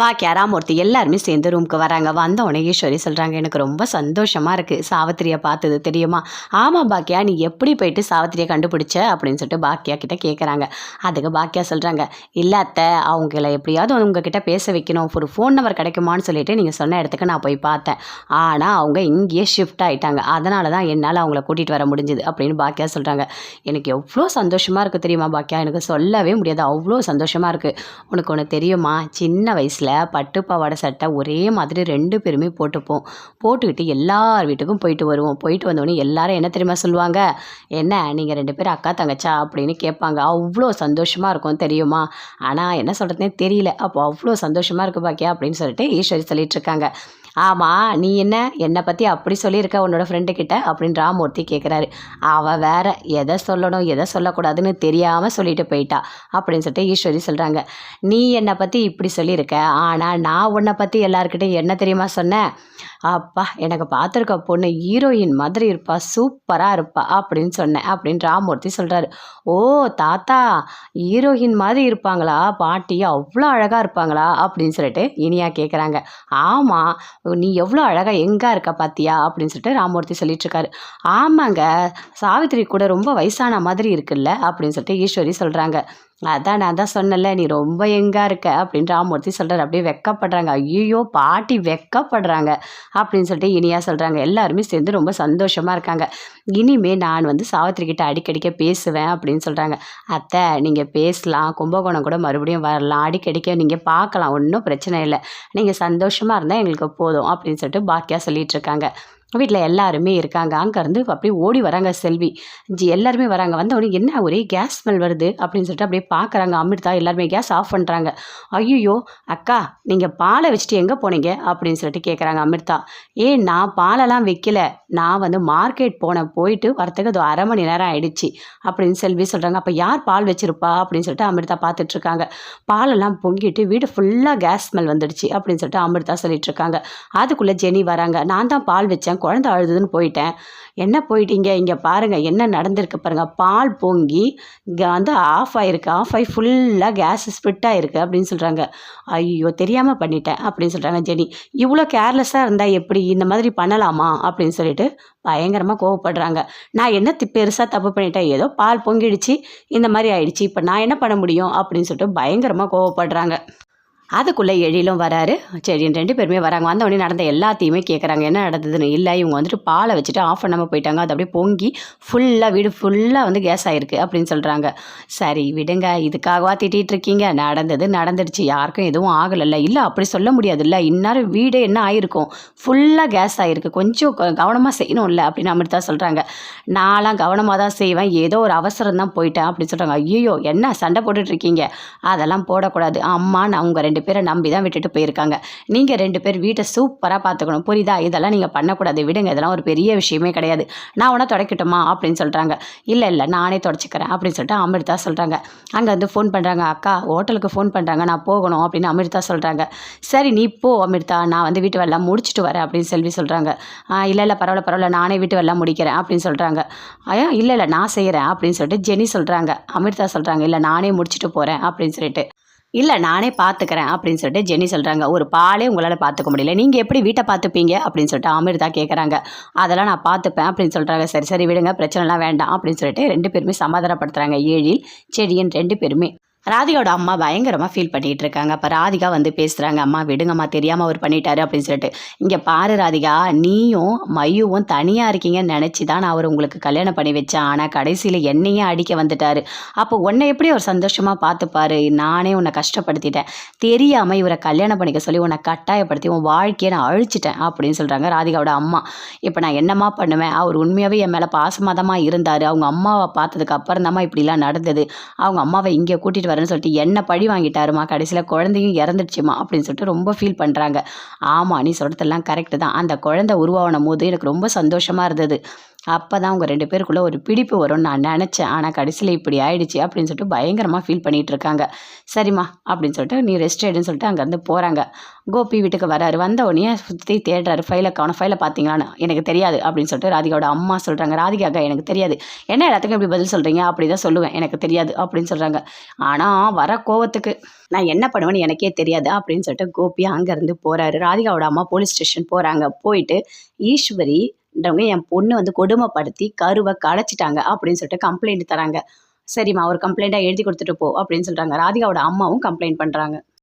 பாக்கியா ராமூர்த்தி எல்லாருமே சேர்ந்து ரூமுக்கு வராங்க. வந்த உடனே ஈஸ்வரி சொல்கிறாங்க எனக்கு ரொம்ப சந்தோஷமாக இருக்குது சாவித்திரியை பார்த்தது தெரியுமா? ஆமாம் பாக்கியா நீ எப்படி போயிட்டு சாவித்திரியை கண்டுபிடிச்ச? அப்படின்னு சொல்லிட்டு பாக்கியா கிட்டே கேட்குறாங்க அதுக்கு பாக்கியா சொல்கிறாங்க இல்லை அத்தை அவங்கள எப்படியாவது உங்ககிட்ட பேச வைக்கணும். ஒரு ஃபோன் நம்பர் கிடைக்குமான்னு சொல்லிட்டு நீங்கள் சொன்ன இடத்துக்கு நான் போய் பார்த்தேன். ஆனால் அவங்க இங்கேயே ஷிஃப்ட் ஆகிட்டாங்க அதனால தான் என்னால் அவங்கள கூட்டிகிட்டு வர முடிஞ்சுது. அப்படின்னு பாக்கியா சொல்கிறாங்க எனக்கு எவ்வளோ சந்தோஷமாக இருக்குது தெரியுமா பாக்கியா? எனக்கு சொல்லவே முடியாது. அவ்வளோ சந்தோஷமாக இருக்குது உனக்கு ஒன்று தெரியுமா? சின்ன வயசில் பட்டு பாவாடை சட்டை ஒரே மாதிரி ரெண்டு பேருமே போட்டுப்போம். போட்டுக்கிட்டு எல்லார் வீட்டுக்கும் போயிட்டு வருவோம். போயிட்டு வந்தோடனே எல்லாரும் என்ன தெரியுமா சொல்லுவாங்க? என்ன நீங்கள் ரெண்டு பேரும் அக்கா தங்கச்சா? அப்படின்னு கேட்பாங்க. அவ்வளோ சந்தோஷமாக இருக்கும் தெரியுமா? ஆனால் என்ன சொல்கிறதுனே தெரியல. அப்போ அவ்வளோ சந்தோஷமாக இருக்கு பாக்கியா? அப்படின்னு சொல்லிட்டு ஈஸ்வரி சொல்லிட்டு இருக்காங்க. ஆமாம் நீ என்ன? என்னை பற்றி அப்படி சொல்லியிருக்க உன்னோட ஃப்ரெண்டு கிட்ட? அப்படின்னு ராமூர்த்தி கேட்குறாரு அவள் வேற எதை சொல்லணும் எதை சொல்லக்கூடாதுன்னு தெரியாமல் சொல்லிட்டு போயிட்டா அப்படின்னு சொல்லிட்டு ஈஸ்வரி சொல்கிறாங்க நீ என்னை பற்றி இப்படி சொல்லியிருக்க? ஆனால் நான் உன்னை பற்றி எல்லாருக்கிட்டையும் என்ன தெரியுமா சொன்னேன்? அப்பா எனக்கு பார்த்துருக்க பொண்ணு ஹீரோயின் மாதிரி இருப்பா சூப்பராக இருப்பா அப்படின்னு சொன்னேன் அப்படின்னு ராமூர்த்தி சொல்கிறாரு ஓ தாத்தா ஹீரோயின் மாதிரி இருப்பாங்களா? பாட்டி அவ்வளோ அழகாக இருப்பாங்களா? அப்படின்னு சொல்லிட்டு இனியா கேட்குறாங்க ஆமாம் நீ எவ்வளோ அழகாக எங்கே இருக்க பார்த்தியா அப்படின்னு சொல்லிட்டு ராமூர்த்தி சொல்லிட்டுருக்காரு ஆமாங்க சாவித்திரி கூட ரொம்ப வயசான மாதிரி இருக்குல்ல? அப்படின்னு சொல்லிட்டு ஈஸ்வரி சொல்கிறாங்க அதான் நான் தான் சொன்னல நீ ரொம்ப எங்காக இருக்க அப்படின்னு ராமூர்த்தி சொல்கிறார் அப்படியே வெக்கப்படுறாங்க. ஐயோ பாட்டி வெக்கப்படுறாங்க அப்படின்னு சொல்லிட்டு இனியா சொல்கிறாங்க எல்லாருமே சேர்ந்து ரொம்ப சந்தோஷமாக இருக்காங்க. இனிமே நான் வந்து சாவித்திரி கிட்ட அடிக்கடிக்க பேசுவேன் அப்படின்னு சொல்கிறாங்க அத்தை நீங்கள் பேசலாம். கும்பகோணம் கூட மறுபடியும் வரலாம். அடிக்கடிக்க நீங்கள் பார்க்கலாம். ஒன்றும் பிரச்சனை இல்லை. நீங்கள் சந்தோஷமாக இருந்தால் எங்களுக்கு போதும் அப்படின்னு சொல்லிட்டு பாக்கியா சொல்லிகிட்ருக்காங்க வீட்டில் எல்லாருமே இருக்காங்க. அங்கேருந்து அப்படியே ஓடி வராங்க செல்வி. ஜி எல்லாருமே வராங்க. வந்த உடனே என்ன ஒரே கேஸ் ஸ்மெல் வருது அப்படின்னு சொல்லிட்டு அப்படியே பார்க்குறாங்க அமிர்தா எல்லாருமே கேஸ் ஆஃப் பண்ணுறாங்க ஐயோ அக்கா நீங்கள் பாலை வச்சுட்டு எங்கே போனீங்க? அப்படின்னு சொல்லிட்டு கேட்குறாங்க அமிர்தா. ஏ நான் பாலெல்லாம் வைக்கல. நான் வந்து மார்க்கெட் போனேன் போயிட்டு வரத்துக்கு அது அரை மணி நேரம் ஆயிடுச்சு அப்படின்னு செல்வி சொல்கிறாங்க அப்போ யார் பால் வச்சிருப்பா? அப்படின்னு சொல்லிட்டு அமிர்தா பார்த்துட்ருக்காங்க பாலெல்லாம் பொங்கிட்டு வீடு ஃபுல்லாக கேஸ் ஸ்மெல் வந்துடுச்சு அப்படின்னு சொல்லிட்டு அமிர்தா சொல்லிகிட்ருக்காங்க அதுக்குள்ளே ஜெனி வராங்க. நான் தான் பால் வச்சேன். குழந்தை அழுதுன்னு போயிட்டேன். என்ன போயிட்டீங்க? இங்கே பாருங்கள் என்ன நடந்திருக்கு பாருங்கள் பால் பொங்கி இங்கே வந்து ஆஃப் ஆகிருக்கு ஆஃப் ஆகி ஃபுல்லாக கேஸ் ஸ்ப்ரிட் ஆகிருக்கு அப்படின்னு சொல்கிறாங்க ஐயோ தெரியாமல் பண்ணிட்டேன் அப்படின்னு சொல்கிறாங்க ஜெனி. இவ்வளோ கேர்லெஸ்ஸாக இருந்தால் எப்படி இந்த மாதிரி பண்ணலாமா? அப்படின்னு சொல்லிட்டு பயங்கரமாக கோவப்படுறாங்க. நான் என்ன தி பெருசாக தப்பு பண்ணிட்டேன்? ஏதோ பால் பொங்கிடுச்சு இந்த மாதிரி ஆயிடுச்சு. இப்போ நான் என்ன பண்ண முடியும்? அப்படின்னு சொல்லிட்டு பயங்கரமாக கோவப்படுறாங்க. அதுக்குள்ளே எழிலும் வராரு. சரி ரெண்டு பேருமே வராங்க. வந்தவொடனே நடந்த எல்லாத்தையுமே கேட்குறாங்க என்ன நடந்ததுன்னு இல்லை. இவங்க வந்துட்டு பாலை வச்சுட்டு ஆஃப் பண்ணாமல் போயிட்டாங்க. அது அப்படியே பொங்கி ஃபுல்லாக வீடு ஃபுல்லாக வந்து கேஸ் ஆகிருக்கு அப்படின்னு சொல்கிறாங்க சரி விடுங்க. இதுக்காகவா திட்டிகிட்டு இருக்கீங்க? நடந்தது நடந்துடுச்சு. யாருக்கும் எதுவும் ஆகலைல்ல. இல்லை அப்படி சொல்ல முடியாதுல்ல. இந்நேரம் வீடு என்ன ஆகிருக்கும் ஃபுல்லாக கேஸ் ஆகிருக்கு கொஞ்சம் கவனமாக செய்யணும்ல அப்படின்னு அமிர்தா சொல்கிறாங்க நான்லாம் கவனமாக தான் செய்வேன். ஏதோ ஒரு அவசரம் தான் போயிட்டேன் அப்படின்னு சொல்கிறாங்க ஐயோ என்ன சண்டை போட்டுட்ருக்கீங்க அதெல்லாம் போடக்கூடாது. அம்மா நான் உங்கள் ரெண்டு பேரை நம்பி தான் விட்டுட்டு போயிருக்காங்க. நீங்கள் ரெண்டு பேர் வீட்டை சூப்பராக பார்த்துக்கணும். புரியுதா? இதெல்லாம் நீங்கள் பண்ணக்கூடாது. விடுங்க. இதெல்லாம் ஒரு பெரிய விஷயமே கிடையாது. நான் உன தொடக்கட்டுமா? அப்படின்னு சொல்கிறாங்க இல்லை இல்லை. நானே தொடச்சிக்கிறேன். அப்படின்னு சொல்லிட்டு அமிர்தா சொல்கிறாங்க அங்கே வந்து ஃபோன் பண்ணுறாங்க அக்கா ஹோட்டலுக்கு ஃபோன் பண்ணுறாங்க நான் போகணும் அப்படின்னு அமிர்தா சொல்கிறாங்க சரி நீ போ அமிர்தா. நான் வந்து வீட்டு வேலை முடிச்சுட்டு வரேன் அப்படின்னு செல்வி சொல்கிறாங்க இல்லை இல்லை. பரவாயில்ல பரவாயில்ல. நானே வீட்டு வேலை முடிக்கிறேன் அப்படின்னு சொல்கிறாங்க ஐயா இல்லை இல்லை. நான் செய்கிறேன் அப்படின்னு சொல்லிட்டு ஜெனி சொல்கிறாங்க அமிர்தா சொல்கிறாங்க இல்லை நானே முடிச்சுட்டு போகிறேன் அப்படின்னு சொல்லிட்டு. இல்லை நானே பார்த்துக்கிறேன் அப்படின்னு சொல்லிட்டு ஜெனி சொல்கிறாங்க ஒரு பாலே உங்களால் பார்த்துக்க முடியல. நீங்கள் எப்படி வீட்டை பார்த்துப்பீங்க அப்படின்னு சொல்லிட்டு அமிர்தா கேட்குறாங்க அதெல்லாம் நான் பார்த்துப்பேன் அப்படின்னு சொல்கிறாங்க சரி சரி விடுங்க. பிரச்சனைலாம் வேண்டாம் அப்படின்னு சொல்லிட்டு ரெண்டு பேருமே சமாதானப்படுத்துகிறாங்க ஏழில் செடியின் ரெண்டு பேருமே. ராதிகாவோட அம்மா பயங்கரமாக ஃபீல் பண்ணிகிட்டு இருக்காங்க அப்போ ராதிகா வந்து பேசுகிறாங்க அம்மா விடுங்கம்மா தெரியாமல் அவர் பண்ணிட்டாரு அப்படின்னு சொல்லிட்டு. இங்கே பாரு ராதிகா நீயும் மையுவும் தனியாக இருக்கீங்கன்னு நினச்சி தான் நான் அவர் உங்களுக்கு கல்யாணம் பண்ணி வச்சேன். ஆனால் கடைசியில் என்னையே அடிக்க வந்துட்டாரு. அப்போ உன்னை எப்படி அவர் சந்தோஷமாக பார்த்துப்பாரு? நானே உன்னை கஷ்டப்படுத்திட்டேன். தெரியாமல் இவரை கல்யாணம் பண்ணிக்க சொல்லி உன்னை கட்டாயப்படுத்தி உன் வாழ்க்கையை நான் அழிச்சிட்டேன் அப்படின்னு சொல்கிறாங்க ராதிகாவோட அம்மா. இப்போ நான் என்னம்மா பண்ணுவேன்? அவர் உண்மையாகவே என் மேலே பாசமாதமாக இருந்தார். அவங்க அம்மாவை பார்த்ததுக்கு அப்புறம் தாம்மா இப்படிலாம் நடந்தது. அவங்க அம்மாவை இங்கே கூட்டிகிட்டு வரேன்னு சொல்லிட்டு என்ன பழி வாங்கிட்டாருமா கடைசியில் குழந்தையும் இறந்துடுச்சுமா அப்படின்னு சொல்லிட்டு ரொம்ப ஃபீல் பண்ணுறாங்க ஆமாம் நீ சொல்கிறதெல்லாம் கரெக்டு தான். அந்த குழந்தை உருவாகணும் போது எனக்கு ரொம்ப சந்தோஷமாக இருந்தது. அப்போ தான் உங்கள் ரெண்டு பேருக்குள்ளே ஒரு பிடிப்பு வரும்னு நான் நினச்சேன். ஆனால் கடைசியில் இப்படி ஆயிடுச்சு அப்படின்னு சொல்லிட்டு பயங்கரமாக ஃபீல் பண்ணிகிட்டு இருக்காங்க. சரிம்மா அப்படின்னு சொல்லிட்டு நீ ரெஸ்ட் எடுன்னு சொல்லிட்டு அங்கேருந்து போகிறாங்க கோபி வீட்டுக்கு வராரு. வந்த உடனே சுற்றி தேடுறாரு. ஃபைலை காணும். ஃபைலை பார்த்தீங்களான்னு எனக்கு தெரியாது அப்படின்னு சொல்லிட்டு ராதிகாவோட அம்மா சொல்கிறாங்க ராதிகாக்கா எனக்கு தெரியாது. என்ன எல்லாத்துக்கும் இப்படி பதில் சொல்கிறீங்க அப்படி தான் சொல்லுவேன். எனக்கு தெரியாது அப்படின்னு சொல்கிறாங்க ஆனால் வர கோவத்துக்கு நான் என்ன பண்ணுவேன்னு எனக்கே தெரியாது அப்படின்னு சொல்லிட்டு கோபி அங்கேருந்து போகிறாரு ராதிகாவோட அம்மா போலீஸ் ஸ்டேஷன் போகிறாங்க போயிட்டு ன்றவங்க என் பொண்ணு வந்து கொடுமைப்படுத்தி கருவை களைச்சிட்டாங்க அப்படின்னு சொல்லிட்டு கம்ப்ளைண்ட் தராங்க. சரிம்மா ஒரு கம்ப்ளைண்ட்டாக எழுதி கொடுத்துட்டு போ அப்படின்னு சொல்கிறாங்க ராதிகாவோட அம்மாவும் கம்ப்ளைண்ட் பண்ணுறாங்க